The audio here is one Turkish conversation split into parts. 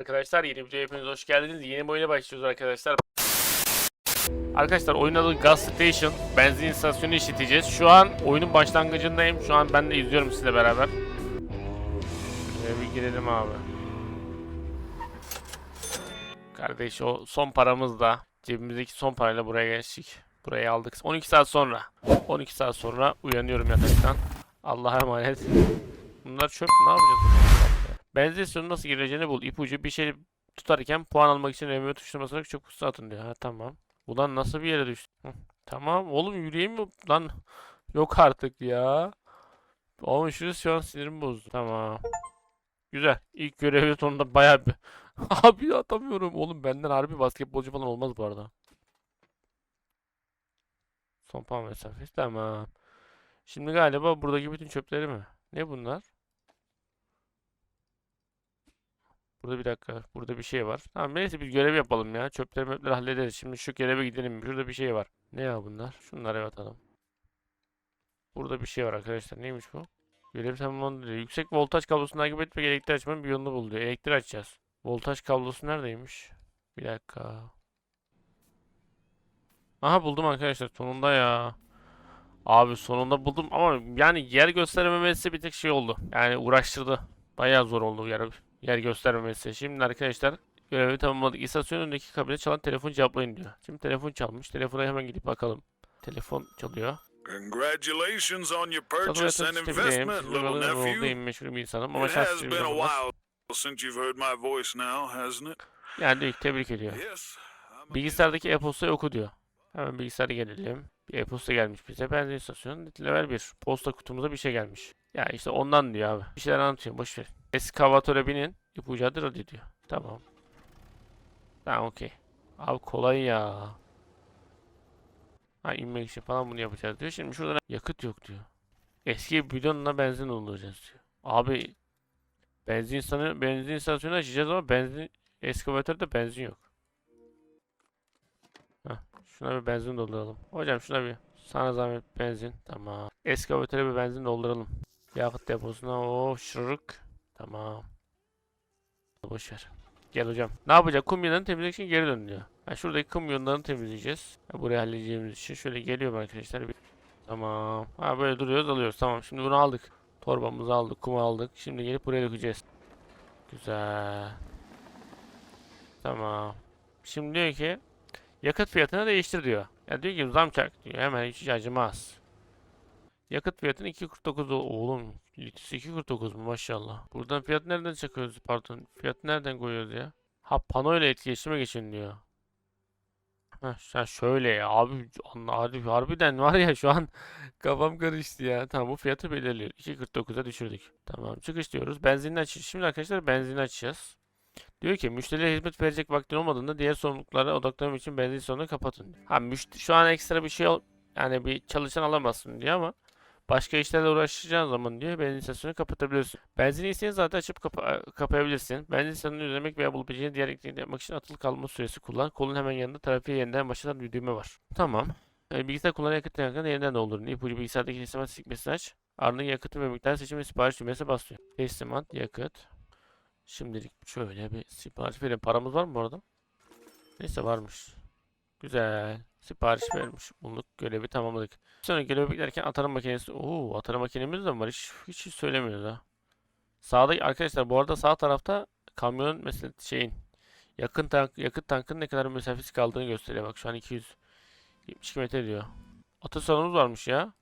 Arkadaşlar yeni videoya hepiniz hoş geldiniz. Yeni bir oyuna başlıyoruz arkadaşlar. Arkadaşlar oyun adı Gas Station. Benzin istasyonu işleteceğiz. Şu an oyunun başlangıcındayım. Şu an ben de izliyorum sizle beraber. Şuraya bir girelim abi. Kardeş o son paramız da cebimizdeki son parayla buraya geçtik. Burayı aldık. 12 saat sonra. 12 saat sonra uyanıyorum yataktan. Allah'a emanet. Bunlar çöp ne yapacağız? Benzin istasyonu nasıl gireceğini bul. İpucu bir şey tutarken puan almak için remote tuşuna çok hızlı atın diyor. Ha tamam. Ulan nasıl bir yere düştü? Hı, Tamam oğlum yürüyeyim mi? Lan yok artık ya. Şurası şu an sinirimi bozdu. Tamam. Güzel. İlk görevi sonunda bayağı bir... Abi atamıyorum oğlum. Benden harbi basketbolcu falan olmaz bu arada. Son puan mesafesi. Tamam. Şimdi galiba buradaki bütün çöpleri mi? Ne bunlar? Burada bir dakika. Burada bir şey var. Tamam neyse biz görev yapalım ya. Çöpleri möpleri hallederiz. Şimdi şu göreve gidelim. Şurada bir şey var. Ne ya bunlar? Şunları atalım. Burada bir şey var arkadaşlar. Neymiş bu? Görev tamamlandı. Yüksek voltaj kablosunu takip etmek elektrik açmanın bir yolunu bul diyor. Açacağız. Voltaj kablosu neredeymiş? Bir dakika. Aha buldum arkadaşlar. Sonunda ya. Abi sonunda buldum ama yani yer göstermemesi bir tek şey oldu. Yani uğraştırdı. Bayağı zor oldu yer, yer göstermemesi. Şimdi arkadaşlar görevi tamamladık. İstasyonun önündeki kabine çalan telefon cevaplayın diyor. Şimdi telefon çalmış. Telefona hemen gidip bakalım. Telefon çalıyor. Congratulations on your purchase and investment, little nephew. Meşhur bir insanım ama It şans has been a olmaz. while since you've heard my voice now, hasn't it? Yani diyor tebrik ediyor. Bilgisayardaki e-postayı oku diyor. Hemen bilgisayara gelelim. Bir e-posta gelmiş bize. Benzin istasyonu level 1. Posta kutumuza bir şey gelmiş. Ya işte ondan diyor abi. Bir şeyler anlatıyor. Boş ver. Eskavatöre binin. İpucu adı radyo diyor. Tamam. Tamam okey. Abi kolay ya. Ha inmek için falan bunu yapacağız diyor. Şimdi şurada yakıt yok diyor. Eski bidonla benzin dolduracağız diyor. Abi benzin istasyonu, benzin istasyonu açacağız ama benzin eskavatörde benzin yok. Heh, şuna bir benzin dolduralım. Hocam şuna bir sana zahmet benzin. Tamam. Eskavatöre bir benzin dolduralım. Yakıt deposuna o şırık. Tamam. Boş. Gel hocam. Ne yapacak? Kum yığınlarını temizlemek için geri dön diyor. Ha, şuradaki kum yığınlarını temizleyeceğiz. Buraya halledeceğimiz için şöyle geliyorum arkadaşlar. Tamam. Ha böyle duruyoruz alıyoruz. Tamam. Şimdi bunu aldık. Torbamızı aldık. Kumu aldık. Şimdi gelip buraya dökeceğiz. Güzel. Tamam. Şimdi diyor ki yakıt fiyatını değiştir diyor. Ya diyor ki zam çak diyor. Hemen hiç acımaz. Yakıt fiyatını 2.49 ol- oğlum. Litresi 2.49 mu maşallah. Buradan fiyat nereden çakıyoruz pardon. Fiyat nereden koyuyoruz ya? Ha pano ile etkileşime geçin diyor. Heh, sen şöyle ya abi harbi, harbiden var ya şu an kafam karıştı ya. Tamam bu fiyatı belirliyor. 2.49'a düşürdük. Tamam çıkış diyoruz. Benzinini aç. Şimdi arkadaşlar benzini açacağız. Diyor ki müşterilere hizmet verecek vaktin olmadığında diğer sorumluluklara odaklanmak için benzin istasyonunu kapatın. Ha müşteri şu an ekstra bir şey yani bir çalışan alamazsın diyor ama başka işlerle uğraşacağın zaman diyor benzin istasyonunu kapatabilirsin. Benzin isteğini zaten açıp kapa kapayabilirsin. Benzin istasyonunu düzenlemek veya bulabileceğin diğer etkinlikleri yapmak için atılı kalma süresi kullan. Kolun hemen yanında trafiğe yeniden başlatan bir düğme var. Tamam. E, bilgisayar kullanan yakıt yakıtını yeniden doldurun. İpucu bilgisayardaki teslimat sekmesini aç. Ardından yakıtı ve miktar seçimi sipariş düğmesine bas diyor. Teslimat, yakıt. Şimdilik şöyle bir sipariş verelim. Paramız var mı bu arada? Neyse varmış. Güzel. Sipariş vermiş. Bulduk. Görevi tamamladık. Sonra görevi beklerken atarım makinesi. Oo, atarım makinemiz de var? Hiç, hiç, söylemiyoruz ha. Sağda arkadaşlar bu arada sağ tarafta kamyonun mesela şeyin yakın tank yakıt tankının ne kadar mesafesi kaldığını gösteriyor. Bak şu an 272 metre diyor. Atış salonumuz varmış ya.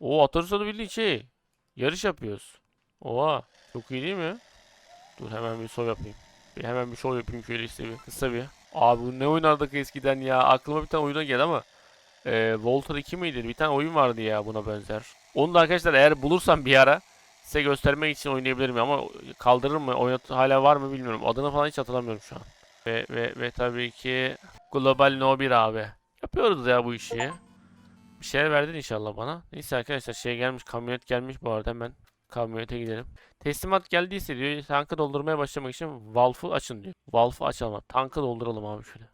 Oo atış salonu bildiğin şey. Yarış yapıyoruz. Oha. Çok iyi değil mi? Dur hemen bir şov yapayım. Bir hemen bir şov yapayım şöyle işte bir kısa bir. Abi ne oynardık eskiden ya. Aklıma bir tane oyuna geldi ama. E, Volter 2 miydi? Bir tane oyun vardı ya buna benzer. Onu da arkadaşlar eğer bulursam bir ara size göstermek için oynayabilirim ama kaldırır mı? Oynat hala var mı bilmiyorum. Adını falan hiç hatırlamıyorum şu an. Ve ve ve tabii ki Global No 1 abi. Yapıyoruz ya bu işi. Bir şeyler verdin inşallah bana. Neyse arkadaşlar şey gelmiş kamyonet gelmiş bu arada hemen kamyonete gidelim. Teslimat geldiyse diyor tankı doldurmaya başlamak için valve'ı açın diyor. Valve'ı açalım. Tankı dolduralım abi şöyle.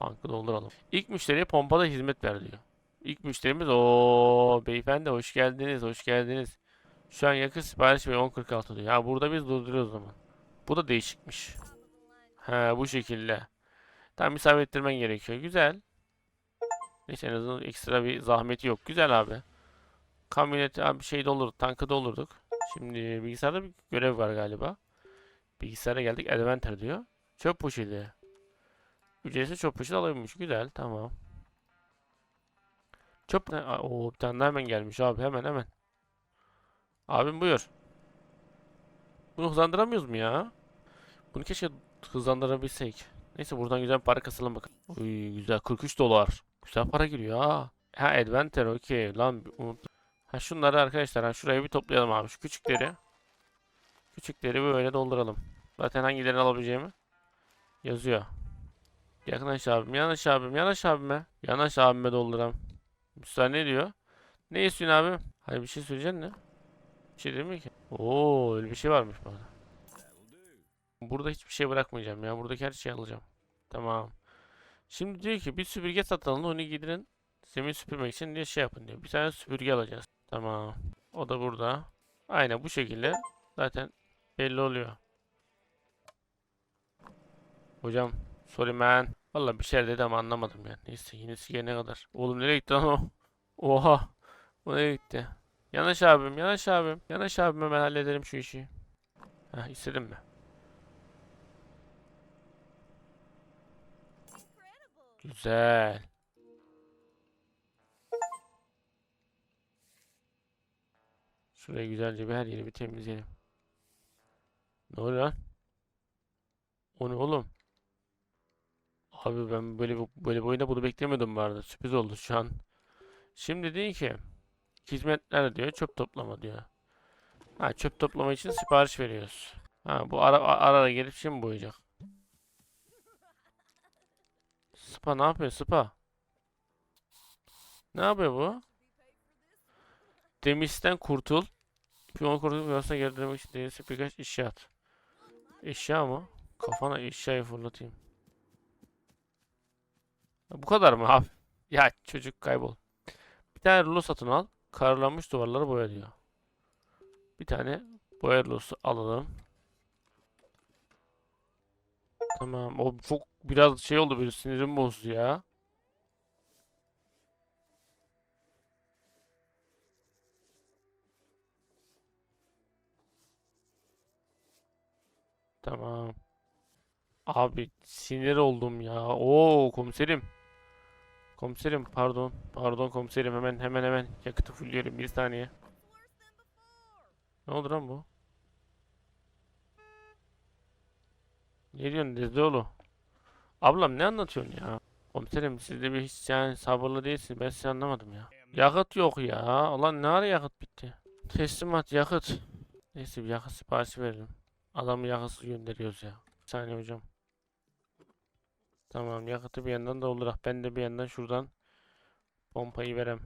Tankı dolduralım. İlk müşteriye pompada hizmet ver diyor. İlk müşterimiz o beyefendi hoş geldiniz hoş geldiniz. Şu an yakıt sipariş ve 10.46 diyor. Ya burada biz durduruyoruz o zaman. Bu da değişikmiş. He bu şekilde. Tam isabet ettirmen gerekiyor. Güzel. Neyse en azından ekstra bir zahmeti yok. Güzel abi. Kamyoneti abi şey doldurduk. Tankı doldurduk. Şimdi bilgisayarda bir görev var galiba. Bilgisayara geldik. Adventure diyor. Çöp poşeti. Ücretsiz çöp poşeti alıyormuş. Güzel. Tamam. Çöp Oo, bir tane hemen gelmiş abi. Hemen hemen. Abim buyur. Bunu hızlandıramıyoruz mu ya? Bunu keşke hızlandırabilsek. Neyse buradan güzel para kasalım bakalım. Uy güzel 43 dolar. Güzel para giriyor ha. Ha Adventure okey lan unuttum. Ha şunları arkadaşlar ha şuraya bir toplayalım abi şu küçükleri. Küçükleri böyle dolduralım. Zaten hangilerini alabileceğimi yazıyor. Yaklaş abim, yanaş abim, yanaş abime. Yanaş abime dolduram. Müsaade ne diyor? Ne istiyorsun abi? Hayır bir şey söyleyeceksin ne? Bir şey demiyor ki. Oo öyle bir şey varmış arada. Burada hiçbir şey bırakmayacağım ya. Buradaki her şeyi alacağım. Tamam. Şimdi diyor ki bir süpürge satın alın onu gidin zemin süpürmek için diye şey yapın diyor. Bir tane süpürge alacağız. Tamam. O da burada. Aynen bu şekilde. Zaten belli oluyor. Hocam sorry man. Valla bir şey dedi ama anlamadım ya. Neyse yenisi gelene kadar. Oğlum nereye gitti lan o? Oha. O nereye gitti? Yanaş abim, yanaş abim. Yanaş abim hemen hallederim şu işi. Heh istedim mi? Güzel. Şurayı güzelce bir her yeri bir temizleyelim. Ne oluyor lan? O ne oğlum? Abi ben böyle böyle bir oyunda bunu beklemiyordum bu arada. Sürpriz oldu şu an. Şimdi diyor ki hizmetler diyor çöp toplama diyor. Ha çöp toplama için sipariş veriyoruz. Ha bu ara ara, ara gelip şimdi boyayacak. Spa ne yapıyor Spa? Ne yapıyor bu? Demisten kurtul. Piyon kurtul yoksa geri dönmek için değilse birkaç eşya at. Eşya mı? Kafana eşyayı fırlatayım. Ya bu kadar mı abi? Ya çocuk kaybol. Bir tane rulo satın al. Kararlanmış duvarları boya diyor. Bir tane boya rulosu alalım. Tamam. O çok biraz şey oldu böyle sinirim bozdu ya. Tamam. Abi sinir oldum ya. Oo komiserim. Komiserim pardon. Pardon komiserim hemen hemen hemen yakıtı fullleyelim bir saniye. Ne oldu lan bu? Ne diyorsun Dedeoğlu? Ablam ne anlatıyorsun ya? Komiserim siz de bir hiç yani sabırlı değilsiniz. Ben sizi anlamadım ya. Yakıt yok ya. Ulan ne ara yakıt bitti? Teslimat yakıt. Neyse bir yakıt siparişi verelim. Adamı yakıtsız gönderiyoruz ya. Bir saniye hocam. Tamam yakıtı bir yandan doldurak. Ben de bir yandan şuradan pompayı verem.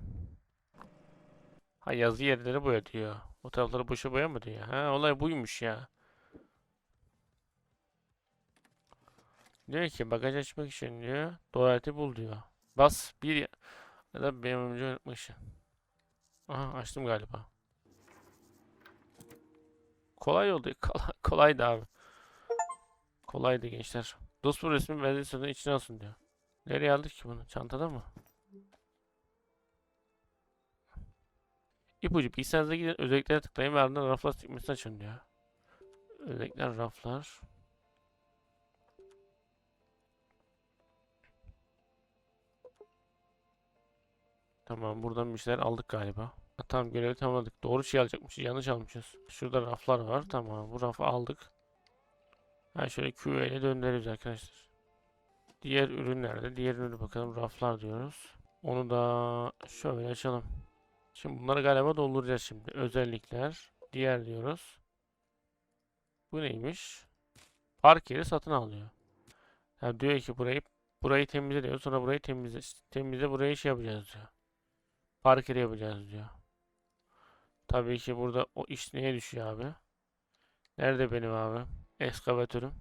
Ha yazı yerleri boya diyor. O tarafları boşa boya mı diyor. Ha olay buymuş ya. Diyor ki bagaj açmak için diyor. Tuvaleti bul diyor. Bas bir ya da benim önce unutmuşum. Aha açtım galiba. Kolay oldu. Kolay, kolaydı abi. Kolaydı gençler. Dost bu resmi versiyonu içine alsın diyor. Nereye aldık ki bunu? Çantada mı? İpucu bilgisayarınıza gidin özelliklere tıklayın ve ardından raflar sekmesini açın diyor. Özellikler raflar. Tamam buradan bir şeyler aldık galiba. Ha, tamam görevi tamamladık. Doğru şey alacakmışız. Yanlış almışız. Şurada raflar var. Tamam bu rafı aldık. Ha şöyle QA ile döndürüyoruz arkadaşlar. Diğer ürünlerde. Diğer ürünü bakalım. Raflar diyoruz. Onu da şöyle açalım. Şimdi bunları galiba dolduracağız şimdi. Özellikler. Diğer diyoruz. Bu neymiş? Park yeri satın alıyor. Ya diyor ki burayı burayı temizle diyor. Sonra burayı temizle temizle burayı şey yapacağız diyor. Park yeri yapacağız diyor. Tabii ki burada o iş neye düşüyor abi? Nerede benim abi? Eskavatörüm.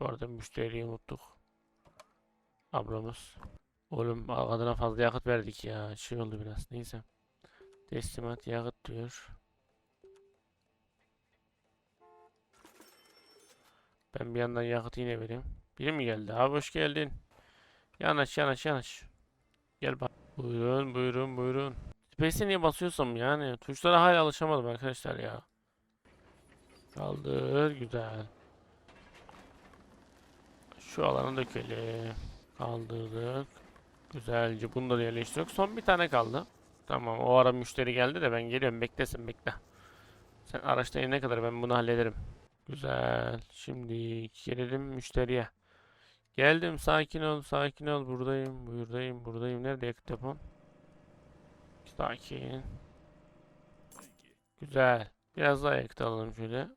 Bu arada müşteriyi unuttuk. Ablamız. Oğlum kadına fazla yakıt verdik ya. Şey oldu biraz. Neyse. Teslimat yakıt diyor. Ben bir yandan yakıt yine vereyim. Biri mi geldi? Abi hoş geldin. Yanaş yanaş yanaş. Gel bak. Buyurun buyurun buyurun. Space'e niye basıyorsam yani? Tuşlara hala alışamadım arkadaşlar ya. Kaldır güzel. Şu alanı dökelim. Kaldırdık. Güzelce bunu da yerleştiriyoruz. Son bir tane kaldı. Tamam o ara müşteri geldi de ben geliyorum. Beklesin bekle. Sen araçta inene kadar ben bunu hallederim. Güzel. Şimdi gelelim müşteriye. Geldim sakin ol sakin ol buradayım buradayım buradayım. Nerede yakıt depom? Sakin. Güzel. Biraz daha yakıt alalım şöyle.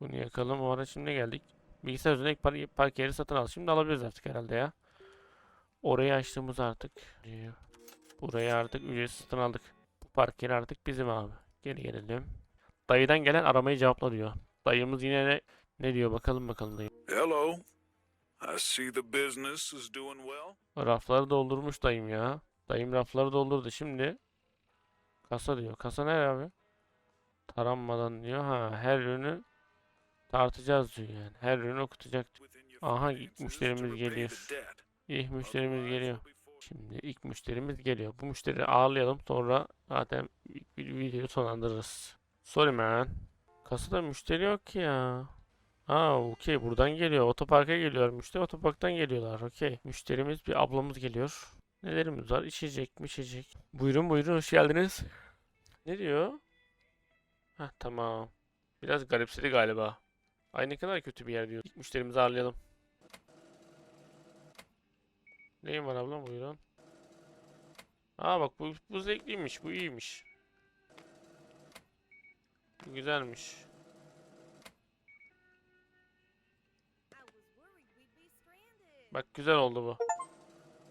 Bunu yakalım. O ara şimdi geldik. Bilgisayar üzerine ilk par park yeri satın al. Şimdi alabiliriz artık herhalde ya. Orayı açtığımız artık. Burayı artık ücretsiz satın aldık. Bu park yeri artık bizim abi. Geri gelelim. Dayıdan gelen aramayı cevapla diyor. Dayımız yine ne, ne diyor bakalım bakalım dayı. Hello. I see the business is doing well. Rafları doldurmuş dayım ya. Dayım rafları doldurdu. Şimdi kasa diyor. Kasa ne abi? Taranmadan diyor. Ha her ürünü tartacağız diyor yani. Her ürünü okutacak. Aha, ilk müşterimiz geliyor. İlk müşterimiz geliyor. Şimdi ilk müşterimiz geliyor. Bu müşteriyi ağırlayalım. Sonra zaten bir videoyu sonlandırırız. Sorry man. Kasada müşteri yok ki ya. Aa okey buradan geliyor. Otoparka geliyor. Müşteri otoparktan geliyorlar. Okey. Müşterimiz bir ablamız geliyor. Nelerimiz var? İçecek mi içecek? Buyurun buyurun hoş geldiniz. Ne diyor? Heh tamam. Biraz garipsedi galiba. Ay ne kadar kötü bir yer diyor. İlk müşterimizi ağırlayalım. Neyim var ablam buyurun. Aa bak bu, bu zevkliymiş. Bu iyiymiş. Bu güzelmiş. Bak güzel oldu bu.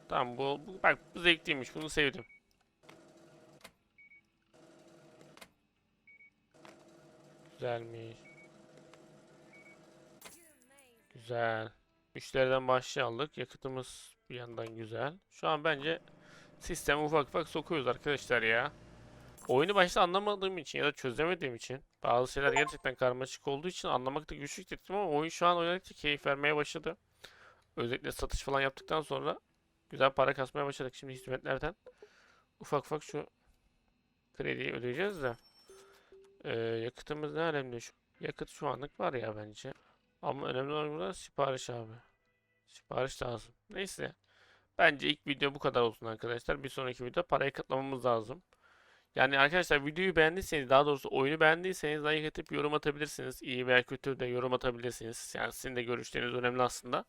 Tamam bu, bu bak bu zevkliymiş. Bunu sevdim. Güzelmiş. Güzel. Müşteriden başlığı aldık. Yakıtımız bir yandan güzel. Şu an bence sisteme ufak ufak sokuyoruz arkadaşlar ya. Oyunu başta anlamadığım için ya da çözemediğim için bazı şeyler gerçekten karmaşık olduğu için anlamakta güçlük çektim ama oyun şu an oynadıkça keyif vermeye başladı. Özellikle satış falan yaptıktan sonra güzel para kasmaya başladık. Şimdi hizmetlerden ufak ufak şu krediyi ödeyeceğiz de. Ee, yakıtımız ne alemde şu? Yakıt şu anlık var ya bence. Ama önemli olan burada sipariş abi. Sipariş lazım. Neyse. Bence ilk video bu kadar olsun arkadaşlar. Bir sonraki video parayı katlamamız lazım. Yani arkadaşlar videoyu beğendiyseniz daha doğrusu oyunu beğendiyseniz like atıp yorum atabilirsiniz. İyi veya kötü de yorum atabilirsiniz. Yani sizin de görüşleriniz önemli aslında.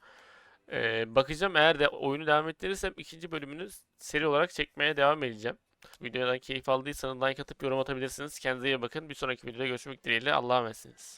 Ee, bakacağım eğer de oyunu devam ettirirsem ikinci bölümünü seri olarak çekmeye devam edeceğim. Videodan keyif aldıysanız like atıp yorum atabilirsiniz. Kendinize iyi bakın. Bir sonraki videoda görüşmek dileğiyle. Allah'a emanetsiniz.